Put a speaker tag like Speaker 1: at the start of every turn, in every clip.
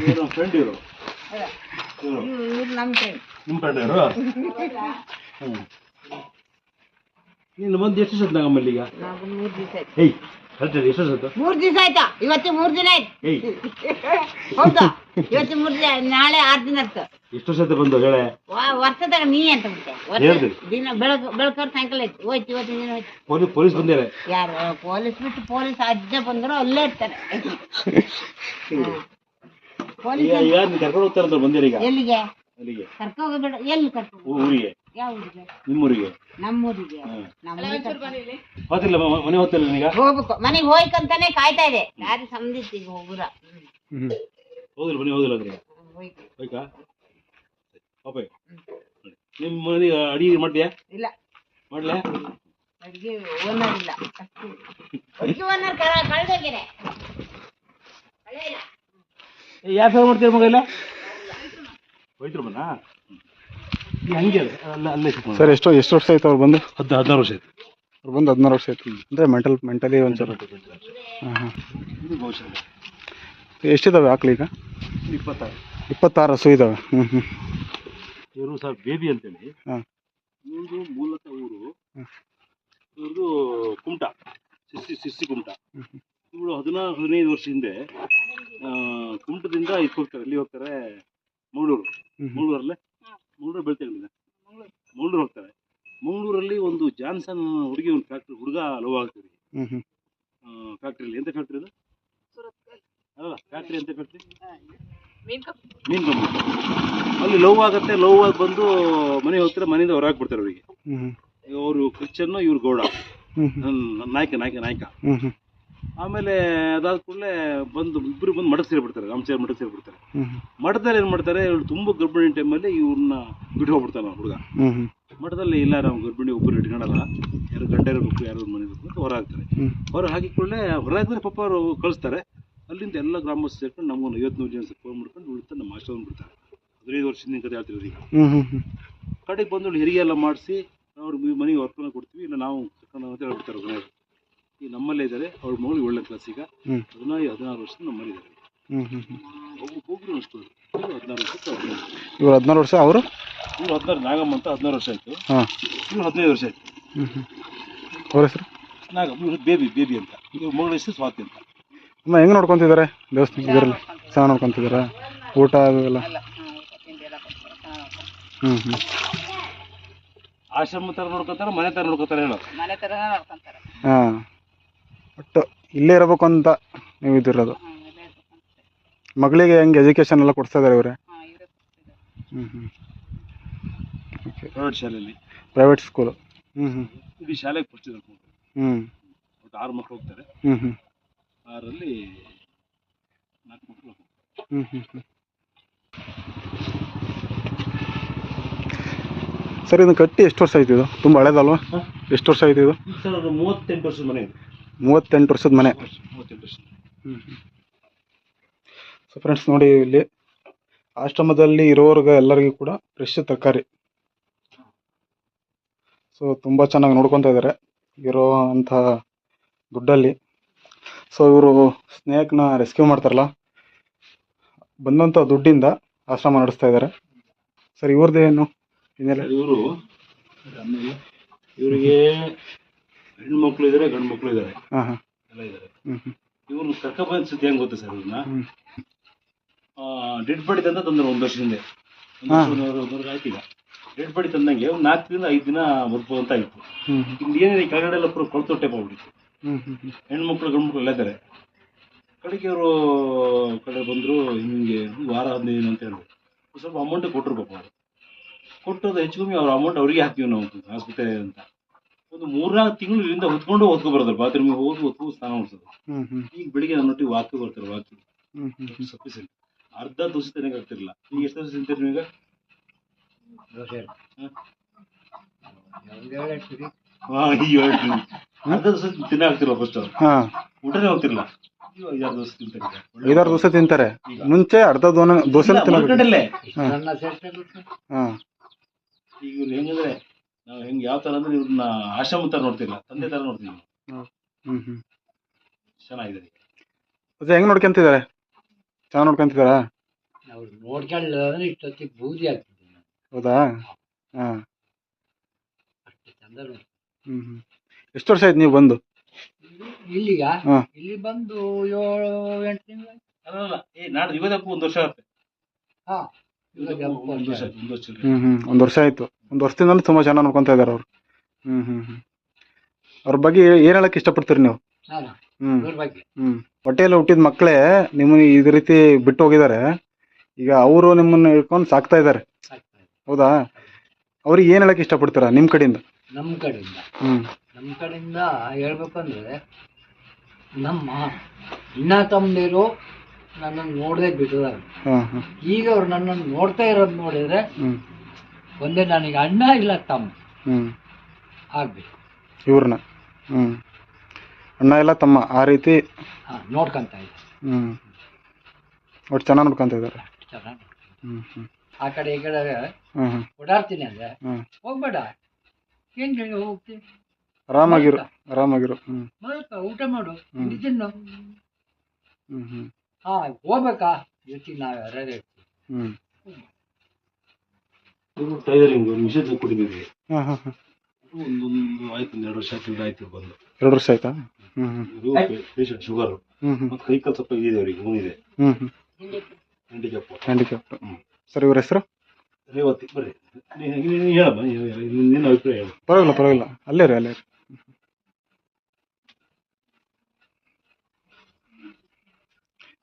Speaker 1: ಇವ್ರು ಫ್ರೆಂಡ್ ಇವರು.
Speaker 2: ನಮ್ಮ ಫ್ರೆಂಡ್
Speaker 1: ನಿಮ್ಮ ಫ್ರೆಂಡ್ ಇವರು? ಹ್ಞೂ ನೀನು ಬಂದು ಎಷ್ಟು ಸತ್ ನಾಗಮ್ಮ
Speaker 2: ಈಗ? ಮೂರು ದಿವಸ
Speaker 1: ಏಯ್ ಹೇಳಿ ಎಷ್ಟು ಸತ್ತು
Speaker 2: ಮೂರು ದಿವಸ ಆಯ್ತಾ? ಇವತ್ತು ಮೂರ್ ದಿನ ಆಯ್ತು.
Speaker 1: ಏಯ್.
Speaker 2: ಹೌದಾ. ಇವತ್ತು ಮೂರು ದಿನ ನಾಳೆ ಆರ್ ದಿನ ಆಯ್ತು
Speaker 1: ಎಷ್ಟು ಸತಿ ಬಂದು ಹೇಳೆ?
Speaker 2: ವ- ವರ್ಷದಾಗ ನೀ ಅಂತ ಬಿಟ್ಟೆ. ವರ್ಷ
Speaker 1: ಹೇಳ್ದೆ.
Speaker 2: ದಿನ ಬೆಳಕ ಬೆಳಕರ್ ಸಾಯಂಕಾಲ ಆಯ್ತು. ಹೋಯ್ತು ಇವತ್ತಿನ ದಿನ ಹೋಯ್ತು.
Speaker 1: ಪೊಲೀಸ್ ಪೊಲೀಸ್ ಬಂದಿದ್ದಾರೆ.
Speaker 2: ಯಾರು? ಪೊಲೀಸ್ ಬಿಟ್ಟು ಪೊಲೀಸ್ ಅಜ್ಜ ಬಂದ್ರು ಅಲ್ಲೇ ಇರ್ತಾರೆ. ಪೊಲೀಸ್
Speaker 1: ಈಗ ಈಗ ನೀನು ಕರ್ಕೊಂಡು ಹೋಗ್ತಾರಂತ ಬಂದಿರ ಈಗ?
Speaker 2: ಎಲ್ಲಿಗೆ?
Speaker 1: ಅಲ್ಲಿಗೆ
Speaker 2: ಕರ್ಕೊ ಹೋಗ್ಬೇಡ ಎಲ್ಲಿ ಕರ್ಕೊ
Speaker 1: ಊ- ಊರಿಗೆ.
Speaker 2: ಯಾವ ಊರಿಗೆ
Speaker 1: ನಿಮ್ಮೂರಿಗೆ.
Speaker 2: ನಮ್ಮೂರಿಗೆ
Speaker 1: ಹೋತಿಲ್ಲ ಮನೆ ಹೋಗ್ತಿಲ್ಲ ನೀಗ
Speaker 2: ಹೋಗ್ಬೇಕು. ಮನೆಗೆ ಹೋಯ್ಕಂತಾನೆ ಕಾಯ್ತಾ ಇದೆ. ದಾರಿ ಸಂಬಂಧಿಸಿ ಈಗ ಹೋಗುರ?
Speaker 1: ಹೋದಿಲ್ಲ ಮನೆ ಹೋದಿಲ್ಲ ಅಂದ್ರೆ? ಹೋಯ್ಕಾ ನಿಮ್ಮ ಮನೆಗೆ ಅಡಿಗೆ ಮಾಡ್ತೀಯಾ?
Speaker 2: ಇಲ್ಲ.
Speaker 1: ಮಾಡ್ಲಾ?
Speaker 2: ಅಡಿಗೆ ಓನರ್ ಇಲ್ಲ. ಅಡಿಗೆ ಓನರ್ ಕಳ್ದೋಗ್ಯಾರೆ
Speaker 1: ಯಾವ ಫೇರ್ ಮಾಡ್ತೀರ ಮಗ ಇಲ್ಲ ಹೋಯ್ತು ಮನ ಹಂಗೆ ಅಲ್ಲ ಅಲ್ಲ ಸಿಕ್ಕೊಂಡು
Speaker 3: ಸರ್ ಎಷ್ಟು ಎಷ್ಟು ವರ್ಷ ಆಯ್ತು ಅವ್ರು ಬಂದು?
Speaker 1: ಹತ್ತು ಹದಿನಾರು ವರ್ಷ ಆಯ್ತು.
Speaker 3: ಅವ್ರು ಬಂದು ಹದಿನಾರು ವರ್ಷ ಆಯ್ತು. ಅಂದರೆ ಮೆಂಟಲ್ ಮೆಂಟಲಿ ಒಂಚೂರು. ಹಾಂ ಹಾಂ.
Speaker 1: ಇದು ಬಹುಶಃ
Speaker 3: ಎಷ್ಟಿದಾವೆ ಆಕಳು ಈಗ?
Speaker 1: ಇಪ್ಪತ್ತಾರು.
Speaker 3: ಇಪ್ಪತ್ತಾರು ಹಸು ಇದಾವೆ. ಹ್ಞೂ ಹ್ಞೂ
Speaker 1: ಇವರು ಸರ್ ಬೇಬಿ ಅಂತೇಳಿ.
Speaker 3: ಹಾಂ.
Speaker 1: ಇವ್ರದ್ದು ಮೂಲತಃ ಊರು. ಇವ್ರದ್ದು ಕುಮಟ ಸಿಸ್ಸಿ ಸಿರ್ಸಿ ಕುಮಟ. ಇವಳು ಹದಿನಾರು ಹದಿನೈದು ವರ್ಷ ಹಿಂದೆ ಕುಮಟದಿಂದ ಇದಕ್ಕೆ ಹೋಗ್ತಾರೆ ಎಲ್ಲಿ ಹೋಗ್ತಾರೆ ಮಂಗಳೂರು. ಮಂಗಳೂರಲ್ಲೇ? ಮಂಗಳೂರು ಬೆಳ್ತಂಗಡಿನ ಮಂಗಳೂರು ಹೋಗ್ತಾರೆ ಮಂಗಳೂರಲ್ಲಿ ಒಂದು ಜಾನ್ಸನ್ ಹುಡುಗಿ ಒಂದು ಫ್ಯಾಕ್ಟ್ರಿ ಹುಡುಗ ಲವ್ ಆಗ್ತದೆ. ಫ್ಯಾಕ್ಟ್ರಿಲಿ ಎಂತ ಫ್ಯಾಕ್ಟ್ರಿ ಅದು? ಅಲ್ಲ ಫ್ಯಾಕ್ಟ್ರಿ ಎಂತ ಫ್ಯಾಕ್ಟ್ರಿ ಮೀನು ಕಂಪನಿ ಅಲ್ಲಿ ಲವ್ ಆಗುತ್ತೆ ಲವ್ ಆಗಿ ಬಂದು ಮನೆ ಹೋಗ್ತಾರೆ ಮನೆಯಿಂದ ಹೊರಗೆ ಬಿಡ್ತಾರೆ ಅವರಿಗೆ. ಅವರು ಕ್ರಿಶ್ಚನ್ನು ಇವ್ರು ಗೌಡ. ನಾಯಕ ನಾಯಕ ನಾಯಕ. ಆಮೇಲೆ ಅದಾದ ಕೂಡಲೇ ಬಂದು ಇಬ್ಬರು ಬಂದು ಮಠಕ್ಕೆ ಸೇರಿಬಿಡ್ತಾರೆ ರಾಮಚಾರಿ ಮಠಕ್ಕೆ ಸೇರಿಬಿಡ್ತಾರೆ.
Speaker 3: ಸೇರಿ ಬಿಡ್ತಾರೆ
Speaker 1: ಮಠದಲ್ಲಿ ಏನು ಮಾಡ್ತಾರೆ ಇವ್ರು ತುಂಬ ಗರ್ಭಿಣಿ ಟೈಮಲ್ಲಿ ಇವ್ರನ್ನ ಬಿಟ್ಟು ಹೋಗ್ಬಿಡ್ತಾನೆ ಹುಡುಗ. ಮಠದಲ್ಲಿ ಇಲ್ಲ ನಾವು ಗರ್ಭಿಣಿ ಒಬ್ಬರು ಇಟ್ಕೊಳಲ್ಲ ಯಾರು ಗಂಡ ಇರಬೇಕು ಯಾರು ಮನೆ ಇರಬೇಕು ಅಂತ ಹೊರ ಹಾಕ್ತಾರೆ
Speaker 3: ಹ್ಞೂ
Speaker 1: ಹೊರ ಹಾಕಿಕೊಳ್ಳೆ ಹೊರ ಹಾಕಿದ್ರೆ ಪಾಪ ಅವರು ಕಳಿಸ್ತಾರೆ. ಅಲ್ಲಿಂದ ಎಲ್ಲ ಗ್ರಾಮಸ್ಥರು ಸೇರ್ಕೊಂಡು ನಮ್ಗೊಂದು ಐವತ್ತು ನೂರು ಜನ ಫೋನ್ ಮಾಡ್ಕೊಂಡು ಉಳಿತಾ ನಮ್ಮ ಆಶ್ರಮ ಬಿಡ್ತಾರೆ ಹದಿನೈದು ವರ್ಷದಿಂದ ಕತೆ ಹೇಳ್ತಿರೋದು ಈಗ. ಕಡೆಗೆ ಬಂದು ಹೆರಿಗೆ ಎಲ್ಲ ಮಾಡಿಸಿ ಅವ್ರಿಗೆ ಮನೆಗೆ ಹೊರ್ಕೊಂಡು ಕೊಡ್ತೀವಿ ಇಲ್ಲ ನಾವು ಕರ್ಕೊಂಡು ಅಂತ ಹೇಳ್ಬಿಡ್ತಾರೆ ಈಗ ನಮ್ಮಲ್ಲೇ ಇದ್ದಾರೆ. ಅವ್ರ ಮಗಳು ಏಳನೇ ಕ್ಲಾಸ್ ಈಗ.
Speaker 3: ಹ್ಞೂ
Speaker 1: ಹದಿನೈದು ಹದಿನಾರು ವರ್ಷ ನಮ್ಮಲ್ಲಿ ಇದ್ದಾರೆ
Speaker 3: ಹ್ಞೂ ಹ್ಞೂ ಹ್ಞೂ
Speaker 1: ಒಬ್ಬ ಹೋಗ್ರು ಅಷ್ಟು. ಇವ್ರು ಹದಿನಾರು ವರ್ಷಕ್ಕೆ
Speaker 3: ಇವ್ರು ಹದಿನಾರು ವರ್ಷ ಅವರು?
Speaker 1: ಇವ್ರು ಹದಿನಾರು ನಾಗಮ್ಮ ಅಂತ ಹದಿನಾರು ವರ್ಷ ಆಯ್ತು.
Speaker 3: ಹಾಂ.
Speaker 1: ಇವ್ರು ಹದಿನೈದು ವರ್ಷ ಆಯ್ತು.
Speaker 3: ಹ್ಞೂ ಹ್ಞೂ ಅವ್ರ ಹೆಸರು?
Speaker 1: ನಾಗಮ್ಮ ಇವ್ರು ಬೇಬಿ ಬೇಬಿ ಅಂತ. ಇವ್ರ ಮಗಳ ಹೆಸರು ಸ್ವಾತಿ ಅಂತ.
Speaker 3: ಅಮ್ಮ ಹೆಂಗೆ ನೋಡ್ಕೊತಿದ್ದಾರೆ? ದೇವಸ್ಥಾನ ಇದರಲ್ಲಿ ಚೆನ್ನಾಗಿ ನೋಡ್ಕೊತಿದ್ದಾರೆ ಊಟ ಆಗಲ್ಲ ಹ್ಞೂ ಹ್ಞೂ
Speaker 1: ಆಶ್ರಮ ಥರ ನೋಡ್ಕೊತಾರೆ ಮನೆ ಥರ ನೋಡ್ಕೊತಾರೆ ಹೇಳೋ.
Speaker 2: ಮನೆ ತರ ನೋಡ್ಕೊಂತಾರೆ.
Speaker 3: ಹಾಂ. ಒಟ್ಟು ಇಲ್ಲೇ ಇರಬೇಕು ಅಂತ ನೀವು ಇದಿರೋದು. ಮಗಳಿಗೆ ಹೆಂಗೆ ಎಜುಕೇಷನ್ ಎಲ್ಲ ಕೊಡ್ತಾ ಇದ್ದಾರೆ ಇವರೇ? ಹ್ಞೂ ಹ್ಞೂ ಓಕೆ
Speaker 1: ಪ್ರೈವೇಟ್ ಶಾಲೆಯಲ್ಲಿ.
Speaker 3: ಪ್ರೈವೇಟ್ ಸ್ಕೂಲು ಹ್ಞೂ ಹ್ಞೂ
Speaker 1: ಇಡೀ ಶಾಲೆಗೆ ಕೊಡ್ತಿದ್ದಾರೆ
Speaker 3: ಹ್ಞೂ
Speaker 1: ಒಟ್ಟು ಆರು ಮಕ್ಕಳು ಹೋಗ್ತಾರೆ.
Speaker 3: ಹ್ಞೂ ಹ್ಞೂ
Speaker 1: ಆರಲ್ಲಿ ನಾಲ್ಕು ಮಕ್ಕಳು.
Speaker 3: ಹ್ಞೂ ಹ್ಞೂ ಹ್ಞೂ ಸರ್ ಇದನ್ನು ಕಟ್ಟಿ ಎಷ್ಟು ವರ್ಷ ಆಯ್ತು ಇದು? ತುಂಬ ಹಳೇದಲ್ವಾ? ಎಷ್ಟು ವರ್ಷ ಆಯ್ತು ಇದು?
Speaker 1: ಸರ್ ಮೂವತ್ತೆಂಟು ವರ್ಷದ ಮನೆ ಇದು.
Speaker 3: ಮೂವತ್ತೆಂಟು ವರ್ಷದ ಮನೆ. ಸೊ ಫ್ರೆಂಡ್ಸ್ ನೋಡಿ ಇಲ್ಲಿ ಆಶ್ರಮದಲ್ಲಿ ಇರೋರ್ಗೆ ಎಲ್ಲರಿಗೂ ಕೂಡ ಫ್ರೆಶ್ ತರಕಾರಿ. ಸೊ ತುಂಬ ಚೆನ್ನಾಗಿ ನೋಡ್ಕೊತಾ ಇದ್ದಾರೆ ಇರೋ ಅಂಥ ದುಡ್ಡಲ್ಲಿ. ಸೊ ಇವರು ಸ್ನೇಹಕ್ನ ರೆಸ್ಕ್ಯೂ ಮಾಡ್ತಾರಲ್ಲ ಬಂದಂಥ ದುಡ್ಡಿಂದ ಆಶ್ರಮ ನಡೆಸ್ತಾ ಇದ್ದಾರೆ ಸರ್ ಇವ್ರದ್ದೇನು ಏನು
Speaker 1: ಇವರು, ಇವರಿಗೆ ಹೆಣ್ಮಕ್ಳು ಇದಾರೆ ಗಂಡು
Speaker 3: ಹಾಂ ಹಾಂ.
Speaker 1: ಎಲ್ಲ
Speaker 3: ಹ್ಞೂ
Speaker 1: ಇವ್ರನ್ನ ಸುದ್ದಿ ಹೆಂಗ್ ಗೊತ್ತಾ ಸರ್ ಇವ್ರನ್ನ?
Speaker 3: ಆ
Speaker 1: ಡೆಡ್ ಬಾಡಿ ತಂದ ತಂದ್ರು ಒಂದ್ ವರ್ಷ ಹಿಂದೆ. ಒಂದು
Speaker 3: ಹಾ.
Speaker 1: ವರ್ಷ ಒಂದೂವರೆ ವರ್ಷ ಆಯ್ತು ಈಗ. ಡೆಡ್ ಬಾಡಿ ತಂದಂಗೆ ಒಂದು ನಾಲ್ಕರಿಂದ ಐದ್ ದಿನ ಬರ್ಬೋದು ಅಂತ ಆಯ್ತು.
Speaker 3: ಹ್ಞೂ
Speaker 1: ಇಲ್ಲಿ ಏನಿದೆ ಕೆಳಗಡೆ ಎಲ್ಲ ಪೂರ ಕೊಳ್ತು ಟೈಪ್ ಆಗ್ಬಿಟ್ಟಿತ್ತು.
Speaker 3: ಮಕ್ಕಳು
Speaker 1: ಹೆಣ್ಮಕ್ಳು ಗಂಡು ಮಕ್ಳು ಎಲ್ಲ ಇದಾರೆ ಕಡೆಗೆ ಅವರು ಕಡೆ ಬಂದ್ರು ಹಿಂಗೆ ಒಂದು ವಾರ ಹದಿನೈದು ದಿನ ಅಂತ ಹೇಳಿದ್ರು ಸ್ವಲ್ಪ ಅಮೌಂಟ್ ಕೊಟ್ಟರು ಪಾಪ ಅವರು. ಕೊಟ್ಟದ್ದು ಹೆಚ್ಚು ಕಮ್ಮಿ ಅವ್ರ ಅಮೌಂಟ್ ಅವರಿಗೆ ಹಾಕ್ತೀವಿ ನಾವು ಆಸ್ಪತ್ರೆ ಅಂತ. ಒಂದು ಮೂರ್ನಾಲ್ಕು ತಿಂಗಳು ಇಲ್ಲಿಂದ ಹೊತ್ಕೊಂಡು ಹೊತ್ಕೊ ಬರೋದು ಬಾತ್ರೂಮ್ ಹೋಗಿ ಹೊತ್ಕೊಂಡು ಸ್ನಾನ ಮಾಡಿಸೋದು. ಈಗ ಬೆಳಿಗ್ಗೆ ನನ್ನೊಟ್ಟಿಗೆ ವಾಕಿ ಬರ್ತಾರೆ ವಾಕಿ ಸಫಿಸಿಯಂಟ್. ಅರ್ಧ ದೋಸೆ ತಿನ್ನಕ್ಕೆ ಆಗ್ತಿರ್ಲಿಲ್ಲ. ಈಗ ಎಷ್ಟು ದೋಸೆ ತಿಂತೀರಿ ನೀವೀಗ? ಅರ್ಧ ಆಗ್ತಿಲ್ಲ ಫಸ್ಟ್ ಊಟನೇ ಹೋಗ್ತಿರ್ಲಿಲ್ಲ. ಐದಾರು ದೋಸೆ ತಿಂತಾರೆ.
Speaker 3: ಐದಾರು ದೋಸೆ ತಿಂತಾರೆ. ಮುಂಚೆ ಅರ್ಧ
Speaker 1: ದೋಸೆ
Speaker 3: ಹಾಂ.
Speaker 1: ಈಗ ಹೆಂಗಂದ್ರೆ? ನಾವು ಹೆಂಗ್ ಯಾವ ತರ ಅಂದ್ರೆ ಇವ್ರನ್ನ ಆಶ್ರಮ ತರ ನೋಡ್ತಿಲ್ಲ ತಂದೆ ತರ ನೋಡ್ತೀವಿ
Speaker 3: ಹ್ಞೂ ಹ್ಞೂ
Speaker 1: ಚೆನ್ನಾಗಿದೆ
Speaker 3: ಅಜ್ಜ ಹೆಂಗ್ ನೋಡ್ಕೊಂತಿದ್ದಾರೆ? ಚೆನ್ನಾಗಿ ನೋಡ್ಕೊಂತಿದ್ದಾರಾ?
Speaker 4: ಅವ್ರು ನೋಡ್ಕೊಳ್ಳ ಅಂದ್ರೆ ಇಷ್ಟೊತ್ತಿಗೆ ಬೂದಿ ಆಗ್ತಿದ್ದೆ ನಾನು
Speaker 3: ಹೌದಾ? ಹಾ.
Speaker 4: ಅಷ್ಟು ಚಂದ ನೋಡಿ
Speaker 3: ಹ್ಮ್ ಹ್ಮ್. ಎಷ್ಟು ವರ್ಷ ಆಯ್ತು ನೀವು ಬಂದು?
Speaker 4: ಇಲ್ಲಿಗ?
Speaker 3: ಹಾ.
Speaker 4: ಇಲ್ಲಿ ಬಂದು ಏಳು ಎಂಟು ತಿಂಗಳು
Speaker 1: ಅಲ್ಲ ಏ ನಾಡ್ದು ಇವತ್ತಕ್ಕೂ ಒಂದು ವರ್ಷ ಆಗುತ್ತೆ.
Speaker 4: ಹಾ.
Speaker 1: ಇವತ್ತಕ್ಕೂ ಒಂದು ವರ್ಷ ಆಯ್ತು, ಒಂದು ವರ್ಷ ಆಯ್ತು.
Speaker 3: ಹ್ಮ್ ಹ್ಮ್ ಒಂದು ವರ್ಷ ಆಯ್ತು. ಒಂದು ವರ್ಷದಿಂದ ತುಂಬಾ ಚೆನ್ನಾಗಿ ನೋಡ್ಕೊಂತ ಇದಾರೆ ಅವ್ರು. ಹ್ಮ್ ಹ್ಮ್ ಹ್ಮ್. ಅವ್ರ ಬಗ್ಗೆ ಏನ್ ಹೇಳಕ್ ಇಷ್ಟಪಡ್ತೀರಿ ನೀವು? ಹ್ಮ್. ಹ್ಮ್. ಹೊಟ್ಟೆಯಲ್ಲಿ ಹುಟ್ಟಿದ ಮಕ್ಕಳೇ ನಿಮ್ಮನ್ನ ಇದ ರೀತಿ ಬಿಟ್ಟು ಹೋಗಿದ್ದಾರೆ. ಈಗ ಅವರು ನಿಮ್ಮನ್ನ ಹಿಡ್ಕೊಂಡು ಸಾಕ್ತಾ ಇದ್ದಾರೆ.
Speaker 4: ಆಗ್ತಾ ಇದೆ.
Speaker 3: ಹೌದಾ? ಅವ್ರಿಗೆ ಏನ್ ಹೇಳಕ್ ಇಷ್ಟಪಡ್ತೀರಾ ನಿಮ್ ಕಡೆಯಿಂದ?
Speaker 4: ನಮ್ಮ ಕಡೆಯಿಂದ?
Speaker 3: ಹ್ಮ್.
Speaker 4: ನಮ್ಮ ಕಡೆಯಿಂದ ಹೇಳ್ಬೇಕಂದ್ರೆ ನಮ್ಮ ಅಣ್ಣ ತಮ್ಮದಿರು ನನ್ನನ್ನು ನೋಡದೆ ಬಿಟ್ಟಿದ್ದಾರೆ. ಈಗ ಅವ್ರು ನನ್ನನ್ನು ನೋಡ್ತಾ ಇರೋದು ನೋಡಿದ್ರೆ ಒಂದೇ ನನಗೆ ಅಣ್ಣ ಇಲ್ಲ ತಮ್ಮ. ಆಗ್ಬೇಕು.
Speaker 3: ಇವ್ರನ್ನ. ಹ್ಮ್. ಅಣ್ಣ ಇಲ್ಲ ತಮ್ಮ ಆ ರೀತಿ
Speaker 4: ನೋಡ್ಕೊಂತ ಇದ್ದಾರೆ.
Speaker 3: ಹ್ಮ್. ಒಟ್ಟು ಚೆನ್ನಾಗಿ ನೋಡ್ಕೊಂತ ಇದ್ದಾರೆ.
Speaker 4: ಚೆನ್ನಾಗಿ
Speaker 3: ಹ್ಮ್ ಹ್ಮ್.
Speaker 4: ಆ ಕಡೆ ಈ ಕಡೆ ಓಡಾಡ್ತೀನಿ ಅಂದ್ರೆ ಹೋಗ್ಬೇಡ. ಏನ್ ಹೇಳಿ ಹೋಗ್ತೀನಿ?
Speaker 3: ಆರಾಮಾಗಿರು ಆರಾಮಾಗಿರು. ಹ್ಮ್.
Speaker 4: ಮಲ್ಕ ಊಟ ಮಾಡು. ತಿನ್ನು.
Speaker 3: ಹ್ಮ್ ಹ್ಮ್.
Speaker 4: ಹಾ ಹೋಗ್ಬೇಕಾ? ಜೊತೆಗೆ ನಾವು ಇರ್ತೀವಿ.
Speaker 3: ಹ್ಮ್.
Speaker 1: ಟೈಲರಿಂಗ್ ಮಿಷನ್ ಕೊಟ್ಟಿದ್ದೀವಿ
Speaker 3: ಹಾ ಹಾ ಹಾ.
Speaker 1: ಒಂದೊಂದು ಆಯ್ತು ಒಂದು ಎರಡು ವರ್ಷ ಆಯ್ತು ಆಯ್ತು ಬಂದು.
Speaker 3: ಎರಡು ವರ್ಷ ಆಯ್ತಾ? ಹ್ಮ್ ಹ್ಮ್.
Speaker 1: ಇದು ಪೇಷಂಟ್ ಶುಗರ್
Speaker 3: ಹ್ಮ್ ಹ್ಮ್.
Speaker 1: ಮತ್ತೆ ಕೈ ಕಾಲು ಸ್ವಲ್ಪ ಇದೆ ಅವರಿಗೆ ಇದೆ.
Speaker 3: ಹ್ಮ್ ಹ್ಮ್.
Speaker 1: ಹ್ಯಾಂಡಿಕ್ಯಾಪ್
Speaker 3: ಹ್ಯಾಂಡಿಕ್ಯಾಪ್ಟ್
Speaker 1: ಹ್ಮ್.
Speaker 3: ಸರ್ ಇವ್ರ ಹೆಸರು?
Speaker 1: ರೇವತಿ ಬರ್ರಿ. ನೀ- ನೀ- ನೀ ಹೇಳಮ್ಮ ನೀ- ನೀ- ನಿನ್ನ ಅಭಿಪ್ರಾಯ ಹೇಳು.
Speaker 3: ಪರವಾಗಿಲ್ಲ ಪರವಾಗಿಲ್ಲ. ಅಲ್ಲೇ ರೀ ಅಲ್ಲೇ ರೀ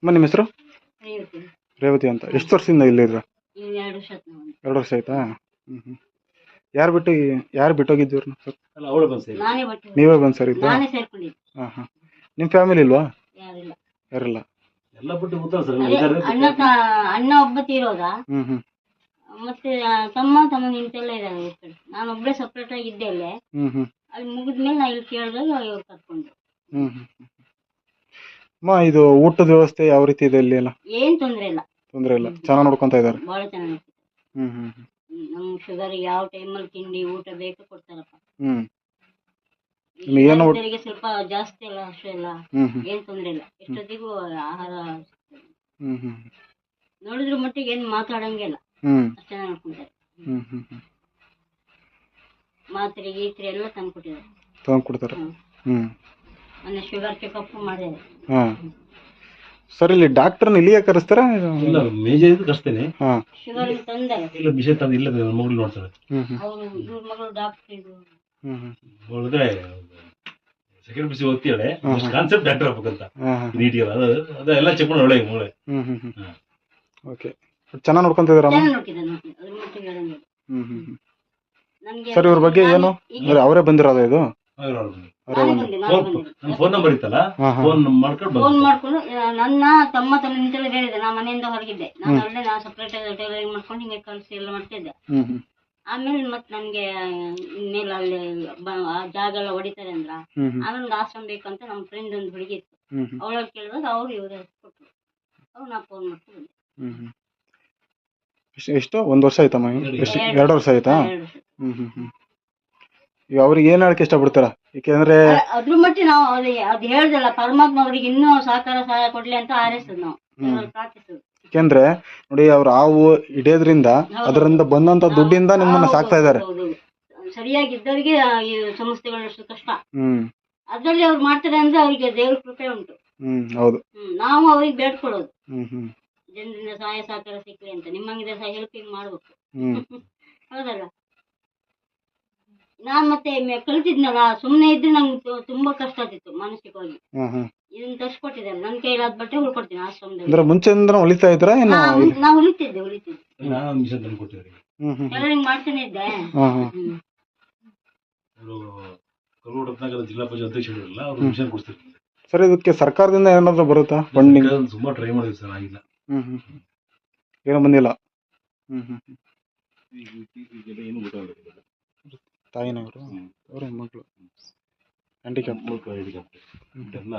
Speaker 3: ಅಮ್ಮ ನಿಮ್ಮ ಹೆಸರು?
Speaker 2: ರೇವತಿ.
Speaker 3: ಅಂತ. ಎಷ್ಟು ವರ್ಷದಿಂದ ಇಲ್ಲಿದ್ರ
Speaker 2: ಇದ್ರ ಎರಡು ವರ್ಷ ಆಯ್ತು
Speaker 3: ಎರಡು ವರ್ಷ ಆಯ್ತಾ? ಹ್ಮ್ ಹ್ಮ್. ಯಾರು ಬಿಟ್ಟು ಯಾರು ಬಿಟ್ಟೋಗಿದ್ದೀವ್ರ ಇವ್ರನ್ನ? ಸರ್
Speaker 1: ಅಲ್ಲ ಅವಳು ಬಂದು ಸೇರಿ.
Speaker 3: ನೀವೇ ಬಂದು ಸರ್ ಇದ್ದ ಹಾಂ ಹಾಂ. ನಿಮ್ಮ ಫ್ಯಾಮಿಲಿ ಇಲ್ವಾ?
Speaker 2: ಯಾರಿಲ್ಲ.
Speaker 1: ಎಲ್ಲ ಬಿಟ್ಟು ಗೊತ್ತಲ್ಲ ಸರ್
Speaker 2: ಅಣ್ಣ ಅಣ್ಣ ಒಬ್ಬ ತೀರೋದ?
Speaker 3: ಹ್ಮ್ ಹ್ಮ್.
Speaker 2: ಮತ್ತೆ ತಮ್ಮ ತಮ್ಮ ನಿಂತೆಲ್ಲ ಇದ್ದಾರೆ ಈ ಕಡೆ. ನಾನು ಒಬ್ಬಳೇ ಸಪ್ರೇಟ್ ಆಗಿ ಇದ್ದೆ ಅಲ್ಲೇ.
Speaker 3: ಹ್ಞೂ ಹ್ಞೂ
Speaker 2: ಅಲ್ಲಿ ಮುಗಿದ್ಮೇಲೆ ನಾ ಇಲ್ಲಿ ಕೇಳಿದಾಗ ಇವ್ರು ಕರ್ಕೊಂಡು
Speaker 3: ಹ್ಮ್ ಹ್ಮ್ ಹ್ಮ್. ಅಮ್ಮ ಇದು ಊಟದ ವ್ಯವಸ್ಥೆ ಯಾವ ರೀತಿ ಇದೆ ಇಲ್ಲಿ ಎಲ್ಲ?
Speaker 2: ಏನ್ ತೊಂದ್ರೆ ಇಲ್ಲ.
Speaker 3: ತೊಂದ್ರೆ ಇಲ್ಲ. ಚೆನ್ನಾಗಿ ನೋಡ್ಕೊಂತ ಇದ್ದಾರೆ.
Speaker 2: ಬಹಳ ಚೆನ್ನಾಗಿ
Speaker 3: ಹ್ಮ್ ಹ್ಮ್ ಹ್ಮ್.
Speaker 2: ನಮ್ ಶುಗರ್ ಯಾವ ಟೈಮಲ್ಲಿ ತಿಂಡಿ ಊಟ ಬೇಕು ಕೊಡ್ತಾರಪ್ಪ.
Speaker 3: ಹ್ಮ್. ನಿಮ್ಗೆ ಏನು ಊಟ-
Speaker 2: ಸ್ವಲ್ಪ ಜಾಸ್ತಿ ಎಲ್ಲ ಅಷ್ಟೇ ಇಲ್ಲ
Speaker 3: ಹ್ಮ್ ಹ್ಮ್.
Speaker 2: ಏನ್ ತೊಂದ್ರೆ ಇಲ್ಲ. ಎಷ್ಟೊತ್ತಿಗೂ ಆಹಾರ
Speaker 3: ಹ್ಮ್ ಹ್ಮ್
Speaker 2: ನೋಡಿದ್ರ ಮಟ್ಟಿಗೆ ಏನ್ ಮಾತಾಡಂಗಿಲ್ಲ
Speaker 3: ಹ್ಮ್.
Speaker 2: ಚೆನ್ನಾಗಿ ನೋಡ್ಕೊಂತಾರೆ.
Speaker 3: ಹ್ಮ್. ಹ್ಮ್ ಹ್ಮ್
Speaker 2: ಮಾತ್ರೆ ಗೀತ್ರೆ ಎಲ್ಲ
Speaker 3: ತಂದ್ಕೊಟ್ಟಿದ್ದಾರೆ. ಕೊಡ್ತಾರೆ
Speaker 2: ಹ್ಮ್.
Speaker 3: ಹ್ಮ್.
Speaker 2: ಮೊನ್ನೆ ಶುಗರ್ ಚೆಕಪ್ ಮಾಡಿದೆ.
Speaker 3: ಹಾ. ಸರ್ ಇಲ್ಲಿ ಡಾಕ್ಟರ್ನ ಇಲ್ಲಿಗೆ ಕರೆಸ್ತಾರ?
Speaker 1: ಇಲ್ಲ ಮೇಜರ್ ಇದು ಕಷ್ಟೇನೆ
Speaker 3: ಹಾಂ.
Speaker 2: ಶುಗರ್ ತಂದರೆ
Speaker 1: ಇಲ್ಲ ಮಿಷನ್ ತಂದು ಇಲ್ಲ ನನ್ನ ಮಗಳು ನೋಡ್ತಾರೆ.
Speaker 3: ಹ್ಮ್ ಹ್ಞೂ
Speaker 2: ಅವರು ಇವ್ರ ಮಗಳು ಡಾಕ್ಟರ್ ಇದು.
Speaker 3: ಹ್ಮ್ ಹ್ಮ್.
Speaker 1: ಒಳಗಡೆ ಸೆಕೆಂಡ್ ಪಿ ಸಿ ಓದ್ತಿಯಾಳೆ. ಕಾನ್ಸೆಪ್ಟ್ ಡಾಕ್ಟರ್ ಆಗ್ಬೇಕಂತ. ನೀಟಿಗೆ ಅದು ಅದೆಲ್ಲ ಚೆಕ್ ಮಾಡಿ ಒಳ್ಳೆ ಮೂಳೆ
Speaker 3: ಹ್ಮ್ ಹ್ಮ್ ಹ್ಮ್. ಓಕೆ. ಚೆನ್ನಾಗಿ ನೋಡ್ಕೊಂತಿದ್ದೀರಮ್ಮ
Speaker 2: ಚೆನ್ನಾಗಿ ನೋಡ್ತಿದ್ದೆ ನೋಡ್ತಿದ್ದೆ ಅದ್ರ ಮಟ್ಟಿಗೆ ಹೇಳಂಗಿಲ್ಲ
Speaker 3: ಹ್ಮ್ ಹ್ಮ್ ಹ್ಮ್.
Speaker 2: ನನ್ಗೆ
Speaker 3: ಸರ್ ಇವ್ರ ಬಗ್ಗೆ ಏನು? ಅವರೇ ಬಂದಿರೋದು ಇದು?
Speaker 1: ಅವ್ರು ಅವ್ರು. ಫೋನ್ ನಂಬರ್ ಇತ್ತಲ್ಲ? ಮಾಡ್ಕೊಂಡು
Speaker 2: ಫೋನ್ ಮಾಡ್ಕೊಂಡು ನನ್ನ ತಮ್ಮ ತಮ್ಮ ನಿಂತೆಲ್ಲ ಹೇಳಿದೆ ನಾ ಮನೆಯಿಂದ ಹೊರಗಿದ್ದೆ. ನಾನು ಅಲ್ಲೇ ನಾ ಸಪ್ರೇಟ್ ಟೈಲರಿಂಗ್ ಮಾಡ್ಕೊಂಡು ಹಿಂಗೆ ಕಲಿಸಿ ಎಲ್ಲ ಮಾಡ್ತಿದ್ದೆ. ಆಮೇಲೆ ಮತ್ತೆ ನನಗೆ ಇನ್ಮೇಲೆ ಅಲ್ಲಿ ಆ ಜಾಗ ಎಲ್ಲ ಹೊಡಿತಾರೆ ಅಂದ್ರ ಆಮೇಲೆ ಒಂದು ಆಶ್ರಮ ಬೇಕಂತ ನಮ್ಮ ಫ್ರೆಂಡ್ ಒಂದು ಹುಡುಗಿ ಇತ್ತು. ಅವಳಲ್ಲಿ ಕೇಳಿದಾಗ ಅವ್ರು ಇವ್ರ ಕೊಟ್ರು ಅವ್ರು ನಾ ಫೋನ್ ಮಾಡ್ಕೊಂಡು
Speaker 3: ಹ್ಮ್ ಎಷ್ಟು ಒಂದ್ ವರ್ಷ ಆಯ್ತಮ್ಮ?
Speaker 2: ಎರಡು.
Speaker 3: ವರ್ಷ ಆಯ್ತಾ. ಹ್ಮ್ ಹ್ಮ್ ಹ್ಮ್. ಈಗ ಅವ್ರಿಗೆ ಏನ್ ಹೇಳಕ್ ಇಷ್ಟಪಡ್ತಾರ? ಯಾಕೆಂದ್ರೆ
Speaker 2: ಅ- ಅದ್ರ ಮಟ್ಟಿಗೆ ನಾವು ಅದು ಅದು ಹೇಳ್ದಲ್ಲ ಪರಮಾತ್ಮ ಅವ್ರಿಗೆ ಇನ್ನೂ ಸಹಕಾರ ಸಹಾಯ ಕೊಡ್ಲಿ ಅಂತ ಹಾರೈಸೋದು ನಾವು. ಪ್ರಾರ್ಥಿಸೋದು.
Speaker 3: ಯಾಕೆಂದ್ರೆ ನೋಡಿ ಅವ್ರ ಹಾವು ಹಿಡಿಯೋದ್ರಿಂದ ಅದರಿಂದ ಬಂದಂತ ದುಡ್ಡಿಂದ ನಿಮ್ಮನ್ನ ಸಾಕ್ತಾ ಇದ್ದಾರೆ.
Speaker 2: ಸರಿಯಾಗಿ ಇದ್ದವರಿಗೆ ಸರಿಯಾಗಿದ್ದವರಿಗೆ ಸಂಸ್ಥೆಗಳು ಅಷ್ಟು ಕಷ್ಟ.
Speaker 3: ಹ್ಮ್.
Speaker 2: ಅದ್ರಲ್ಲಿ ಅವ್ರು ಮಾಡ್ತಾರೆ ಅಂದ್ರೆ ಅವರಿಗೆ ದೇವ್ರ ಕೃಪೆ ಉಂಟು.
Speaker 3: ಹ್ಮ್ ಹೌದು.
Speaker 2: ಹ್ಮ್ ನಾವು ಅವ್ರಿಗೆ ಬೇಡ್ಕೊಳ್ಳೋದು.
Speaker 3: ಹ್ಮ್ ಹ್ಮ್.
Speaker 2: ಜನರಿಂದ ಸಹಾಯ ಸಹಕಾರ ಸಿಕ್ಲಿ ಅಂತ. ನಿಮ್ಮಂಗಿದೆ ಸಹ ಹೆಲ್ಪಿಂಗ್ ಮಾಡ್ಬೇಕು. ಹೌದಲ್ಲ? ನಾನ್ ಮತ್ತೆ ಮೆ- ಕಲ್ತಿದ್ನಲ್ಲ ಸುಮ್ನೆ ಇದ್ರೆ ನಂಗೆ ತುಂಬಾ ಕಷ್ಟ ಆಗ್ತಿತ್ತು ಮಾನಸಿಕವಾಗಿ.
Speaker 3: ಹ್ಮ್ ಹ್ಮ್.
Speaker 2: ಇದನ್ನ ತರ್ಸ್ಕೊಟ್ಟಿದ್ದಾರೆ ನನ್ನ ಕೈಲಾದ ಬಟ್ಟೆ ಉಳ್ಕೊಡ್ತೀನಿ ಆಶ್ರಮದಲ್ಲಿ.
Speaker 3: ಅಂದ್ರೆ ಮುಂಚೆಯಿಂದ ಹೊಲಿತಾ ಇದ್ರ ಏನು?
Speaker 2: ನಾ ಉಳ್- ನಾ ಉಳಿತಿದ್ದೆ ಉಳಿತಿದ್ದೆ
Speaker 1: ನಾನು ಮಿಷನ್ ತಂದು ಕೊಟ್ಟಿದ್ದಾರೆ
Speaker 3: ಹ್ಮ್ ಹ್ಮ್.
Speaker 2: ಟೈಲರಿಂಗ್ ಮಾಡ್ತಾನೆ ಇದ್ದೆ.
Speaker 3: ಹಾ ಹಾ
Speaker 2: ಹ್ಮ್.
Speaker 1: ಅವರು ಕರ್ನಾಟಕದ ಜಿಲ್ಲಾ ಪಂಚಾಯತ್ ಅಧ್ಯಕ್ಷರಿರಲ್ಲ ಅವ್ರು ಮಿಷನ್ ಕೊಡ್ತಿರ್ತಾರೆ
Speaker 3: ಸರ್ ಇದಕ್ಕೆ ಸರ್ಕಾರದಿಂದ ಏನಾದ್ರು ಬರುತ್ತಾ ಫಂಡಿಂಗ್
Speaker 1: ಸರ್ಕಾರ ತುಂಬಾ ಟ್ರೈ ಮಾಡಿದ್ವಿ ಸರ್ ಆಗಿಲ್ಲ.
Speaker 3: ಹ್ಮ್ ಹ್ಮ್. ಹ್ಮ್. ಏನೂ ಬಂದಿಲ್ಲ. ಹ್ಮ್ ಹ್ಮ್ ಹ್ಮ್.
Speaker 1: ಈಗೆಲ್ಲ ಏನು ಗೊತ್ತಾಗಲ್ಲ
Speaker 3: ತಾಯಿನವರು. ಅವ್ರ ಮಗಳು. ಹ್ಯಾಂಡಿಕ್ಯಾಪ್
Speaker 1: ಮಕ್ಕಳು ಹಿಡಿಕಪ್ಟೆ ಇದೆಲ್ಲ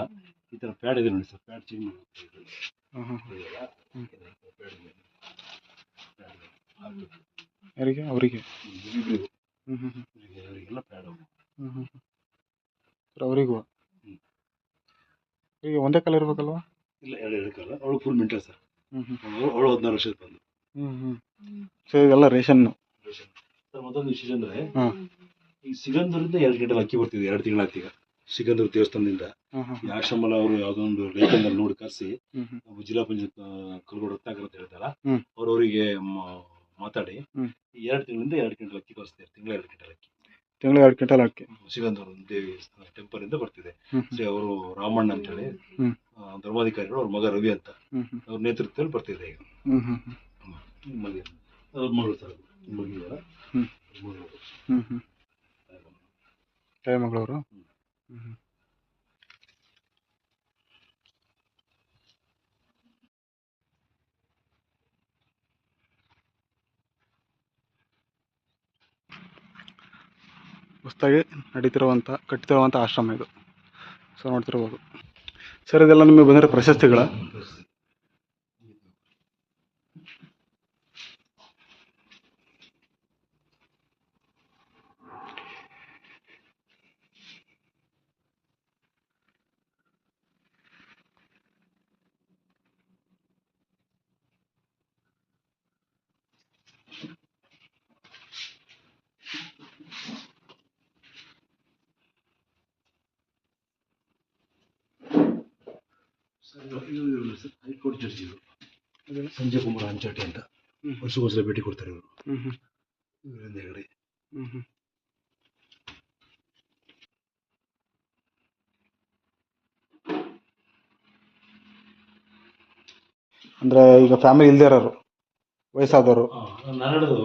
Speaker 1: ಈ ಥರ ಪ್ಯಾಡ್ ಇದೆ ನೋಡಿ ಸರ್ ಪ್ಯಾಡ್ ಚೇಂಜ್
Speaker 3: ಹ್ಮ್ ಹ್ಮ್ ಯಾರಿಗೆ? ಅವರಿಗೆ. ಹ್ಮ್ ಹ್ಮ್ ಹ್ಮ್.
Speaker 1: ಇವರಿಗೆಲ್ಲ ಪ್ಯಾಡ್
Speaker 3: ಹ್ಞೂ ಹ್ಮ್ ಹ್ಮ್. ಸರ್ ಅವರಿಗೂ. ಈಗ ಒಂದೇ ಕಾಲ ಇರಬೇಕಲ್ವಾ?
Speaker 1: ಇಲ್ಲ ಎರಡು ಎರಡು ಕಾಲ ಅವಳು ಫುಲ್ ಮೆಂಟಲ್ ಸರ್
Speaker 3: ಹ್ಮ್ ಹ್ಮ್.
Speaker 1: ಅವಳು ಹದಿನಾರು ವರ್ಷದ ಬಂದು.
Speaker 3: ಹ್ಮ್ ಹ್ಮ್. ಸೊ ಇದೆಲ್ಲ ರೇಷನ್.
Speaker 1: ಸರ್ ಮತ್ತೊಂದು ವಿಶೇಷ ಅಂದರೆ
Speaker 3: ಹಾ.
Speaker 1: ಸಿಗಂದೂರಿಂದ ಎರಡು ಗಂಟೆ ಅಕ್ಕಿ ಬರ್ತಿದೆ ಎರಡು ತಿಂಗಳ ಈಗ. ಸಿಗಂದೂರು ದೇವಸ್ಥಾನದಿಂದ. ಈ ಆಶ್ರಮಲ ಅವರು ಯಾವುದೋ ಒಂದು ಲೇಖನದಲ್ಲಿ ನೋಡಿ ಕರೆಸಿ ಜಿಲ್ಲಾ ಪಂಚಾಯತ್ ಕಲ್ಗೋಡು ರತ್ನಾಕರ್ ಅಂತ ಹೇಳ್ತಾರ
Speaker 3: ಅವ್ರವರಿಗೆ
Speaker 1: ಅವ್ರು ಅವರಿಗೆ ಮಾತಾಡಿ ಎರಡು ತಿಂಗಳಿಂದ ಎರಡು ಗಂಟೆ ಅಕ್ಕಿ ಕಳಿಸ್ತಾರೆ ತಿಂಗಳ ಎರಡು ಗಂಟೆ ಅಕ್ಕಿ
Speaker 3: ತಿಂಗಳ ಎರಡು ಗಂಟೆ ಅಕ್ಕಿ
Speaker 1: ಸಿಗಂದೂರು ದೇವಿ ಟೆಂಪಲ್ ಇಂದ ಬರ್ತಿದೆ. ಶ್ರೀ ಅವರು ರಾಮಣ್ಣ ಅಂತ ಹೇಳಿ ಧರ್ಮಾಧಿಕಾರಿಗಳು ಅವ್ರ ಮಗ ರವಿ ಅಂತ. ಅವ್ರ ನೇತೃತ್ವದಲ್ಲಿ ಬರ್ತಿದೆ ಈಗ. ಅವ್ರ ಮಗಳು ಸರ್ ಮಗಿದಾರ
Speaker 3: ಹ್ಮ್.
Speaker 1: ಮಗಳು
Speaker 3: ಹ್ಮ್. ಹ್ಮ್ ಮಂಗಳೂರು ಹ್ಮ್. ಹ್ಮ್. ಹೊಸದಾಗಿ ನಡೀತಿರುವಂಥ ಕಟ್ತಿರುವಂಥ ಆಶ್ರಮ ಇದು. ಸೊ ನೋಡ್ತಿರ್ಬೋದು. ಸರ್ ಇದೆಲ್ಲ ನಿಮಗೆ ಬಂದಿರೋ ಪ್ರಶಸ್ತಿಗಳ?
Speaker 1: ಸರ್ ಹೈಕೋರ್ಟ್ ಜಡ್ಜ್ ಇದು ಸಂಜಯ್ ಕುಮಾರ್ ಅಂಚಾಟಿ ಅಂತ.
Speaker 3: ಹ್ಮ್.
Speaker 1: ವರ್ಷಕ್ಕೊಂದ್ಸಲ ಭೇಟಿ ಕೊಡ್ತಾರೆ ಇವರು.
Speaker 3: ಹ್ಮ್ ಹ್ಮ್.
Speaker 1: ಇವರಿಂದ ಹೆಗಡೆ
Speaker 3: ಅಂದ್ರೆ ಈಗ ಫ್ಯಾಮಿಲಿ ಇಲ್ದೇ ಇರೋರು ವಯಸ್ಸಾದವರು.
Speaker 1: ನಾನು ಹೇಳೋದು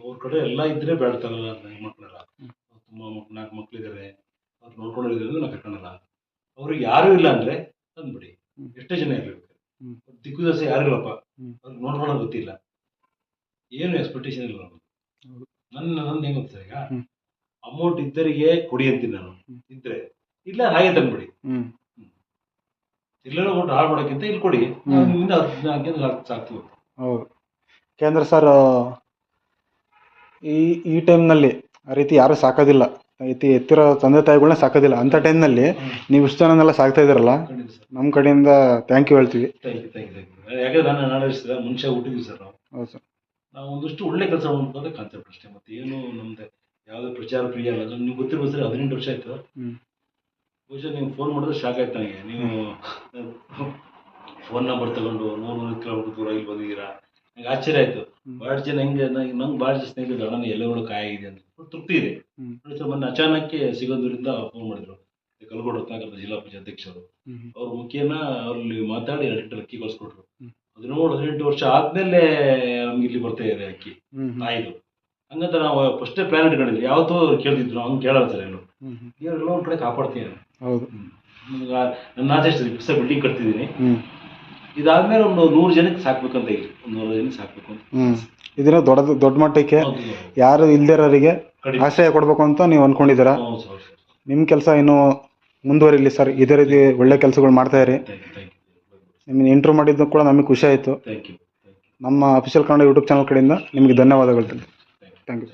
Speaker 1: ಅವ್ರ ಕಡೆ ಎಲ್ಲ ಇದ್ರೆ ಬೇಡ್ತಾರಲ್ಲ ಮಕ್ಕಳೆಲ್ಲ ತುಂಬ ಮಕ್ಕಳು ನಾಲ್ಕು ಮಕ್ಳಿದ್ದಾರೆ ಅವ್ರು ನೋಡ್ಕೊಂಡಿರೋದ್ರಿಂದ ನಾ ಕರ್ಕೊಂಡಲ್ಲ. ಅವ್ರಿಗೆ ಯಾರು ಇಲ್ಲ ಅಂದ್ರೆ ತಂದ್ಬಿಡಿ. ಎಷ್ಟೇ ಜನ ಇರಬೇಕು
Speaker 3: ದಿಕ್ಕುದಾಸ
Speaker 1: ದಿಕ್ಕು ದಶೆ ಯಾರು ಇಲ್ಲಪ್ಪ
Speaker 3: ಹ್ಮ್.
Speaker 1: ಅವ್ರಿಗೆ ನೋಡ್ಕೊಳ್ಳೋದು ಗೊತ್ತಿಲ್ಲ. ಏನು ಎಕ್ಸ್ಪೆಕ್ಟೇಷನ್ ಇಲ್ಲ ನಮ್ಗೆ. ನನ್ನ ನನ್ನ ಹೆಂಗ್ ಗೊತ್ತಾ ಈಗ? ಅಮೌಂಟ್ ಇದ್ದರಿಗೆ ಕೊಡಿ ಅಂತೀನಿ ನಾನು. ಇದ್ರೆ. ಇಲ್ಲ ಹಾಗೆ ತಂದ್ಬಿಡಿ. ಎಲ್ಲರೂ ಕೊಟ್ಟು ಹಾಳು ಮಾಡೋಕ್ಕಿಂತ ಇಲ್ಲಿ ಕೊಡಿ. ನಿಮ್ಮಿಂದ ಹದಿನಾಲ್ಕು ಸಾಕು
Speaker 3: ಹೌದು. ಯಾಕೆಂದ್ರೆ ಸರ್ ಈ ಈ ಟೈಮ್ನಲ್ಲಿ ಆ ರೀತಿ ಯಾರು ಸಾಕೋದಿಲ್ಲ. ಐತಿ ಎತ್ತಿರೋ ತಂದೆ ತಾಯಿಗಳನ್ನ ಸಾಕೋದಿಲ್ಲ. ಅಂಥ ಟೈಮ್ನಲ್ಲಿ ನೀವು ಇಷ್ಟು ಜನನೆಲ್ಲ ಸಾಕ್ತಾ ಇದ್ದೀರಲ್ಲ ನಮ್ಮ ಕಡೆಯಿಂದ ಥ್ಯಾಂಕ್ ಯು ಹೇಳ್ತೀವಿ.
Speaker 1: ಯಾಕಂದ್ರೆ ನಾನು ನಾಳೆ ಮುಂಚೆ ಹುಟ್ಟಿದ್ವಿ ಸರ್ ನಾವು.
Speaker 3: ಹೌದು ಸರ್.
Speaker 1: ನಾವು ಒಂದಷ್ಟು ಒಳ್ಳೆ ಕೆಲಸ ಮಾಡ್ಬೋದು ಕಾನ್ಸೆಪ್ಟ್ ಅಷ್ಟೇ. ಮತ್ತೆ ಏನು ನಮ್ದು ಯಾವುದೇ ಪ್ರಚಾರ ಪ್ರಿಯ ಅಲ್ಲ ನಿಮ್ಗೆ ಗೊತ್ತಿರ್ಬೋದು ಸರ್ ಹದಿನೆಂಟು ವರ್ಷ ಆಯ್ತು. ಬಹುಶಃ ನೀವು ಫೋನ್ ಮಾಡಿದ್ರೆ ಶಾಕ್ ಆಯ್ತು ನನಗೆ. ನೀವು ಫೋನ್ ನಂಬರ್ ತಗೊಂಡು ನೂರು ನೂರು ಕಿಲೋಮೀಟರ್ ದೂರ ಇಲ್ಲಿ ಬಂದಿದ್ದೀರಾ? ನಂಗೆ ಆಶ್ಚರ್ಯ ಆಯ್ತು. ಬಹಳ ಜನ ಹೆಂಗೆ ನಂಗೆ ಬಹಳ ಜನ ಸ್ನೇಹಿತರು ಅಣ್ಣ ಎಲ್ಲಗಳು ಕಾಯಾಗಿದೆ ಅಂತ. ತೃಪ್ತಿ ಇದೆ. ಮೊನ್ನೆ ಅಚಾನಕ್ಕೆ ಸಿಗೋದ್ರಿಂದ ಫೋನ್ ಮಾಡಿದ್ರು. ಕಲ್ಗೋಡು ರತ್ನಾಕರದ ಜಿಲ್ಲಾ ಪಂಚಾಯತ್ ಅಧ್ಯಕ್ಷರು. ಅವ್ರ ಮುಖೇನ ಅಲ್ಲಿ ಮಾತಾಡಿ ಎರಡು ಅಕ್ಕಿ ಕಳ್ಸ್ಕೊಟ್ರು. ಹದಿನೇಳು ಹದಿನೆಂಟು ವರ್ಷ ಆದ್ಮೇಲೆ ನಮ್ಗೆ ಇಲ್ಲಿ ಬರ್ತಾ ಇದೆ ಅಕ್ಕಿ. ತಾಯಿದು. ಹಂಗಂತ ನಾವು ಫಸ್ಟ್ ಪ್ಲಾನ್ ಇಟ್ಕೊಂಡಿದ್ವಿ ಯಾವತ್ತೂ ಅವ್ರು ಕೇಳ್ತಿದ್ರು ಹಂಗೆ ಕೇಳಲ್ಲ ಸರ್ ಎಲ್ಲೂ ಒಂದು ಕಡೆ ಕಾಪಾಡ್ತೀನಿ ನಮ್ಗೆ ನನ್ನ ಇಷ್ಟು ಬಿಲ್ಡಿಂಗ್ ಕಟ್ತಿದ್ದೀನಿ. ಇದಾದ್ಮೇಲೆ ಒಂದು ನೂರು ಜನಕ್ಕೆ ಸಾಕ್ಬೇಕಂತ ಇದೆ ಒಂದು ನೂರು ಜನಕ್ಕೆ ಸಾಕ್ಬೇಕು ಅಂತ.
Speaker 3: ಹ್ಮ್. ಇದನ್ನ ದೊಡ್ಡ ದೊಡ್ಡ ಮಟ್ಟಕ್ಕೆ
Speaker 1: ಹೌದು
Speaker 3: ಯಾರು ಇಲ್ದಿರೋರಿಗೆ
Speaker 1: ಕಡಿಮೆ.
Speaker 3: ಆಶ್ರಯ ಕೊಡಬೇಕು ಅಂತ ನೀವು ಅನ್ಕೊಂಡಿದ್ದೀರಾ?
Speaker 1: ಹೌದು ಸರ್.
Speaker 3: ನಿಮ್ಮ ಕೆಲಸ ಇನ್ನೂ ಮುಂದುವರಿಲಿ ಸರ್. ಇದೇ ರೀತಿ ಒಳ್ಳೆ ಕೆಲಸಗಳು ಮಾಡ್ತಾ ಇರಿ.
Speaker 1: ಥ್ಯಾಂಕ್ ಯು ಥ್ಯಾಂಕ್ ಯು
Speaker 3: ನಿಮ್ಮನ್ನ ಇಂಟ್ರೂ ಮಾಡಿದ್ದು ಕೂಡ ನಮಗೆ ಖುಷಿ ಆಯಿತು.
Speaker 1: ಥ್ಯಾಂಕ್ ಯು
Speaker 3: ನಮ್ಮ ಅಫಿಷಿಯಲ್ ಕನ್ನಡ ಯೂಟ್ಯೂಬ್ ಚಾನಲ್ ಕಡೆಯಿಂದ ನಿಮಗೆ ಧನ್ಯವಾದಗಳು. Thank you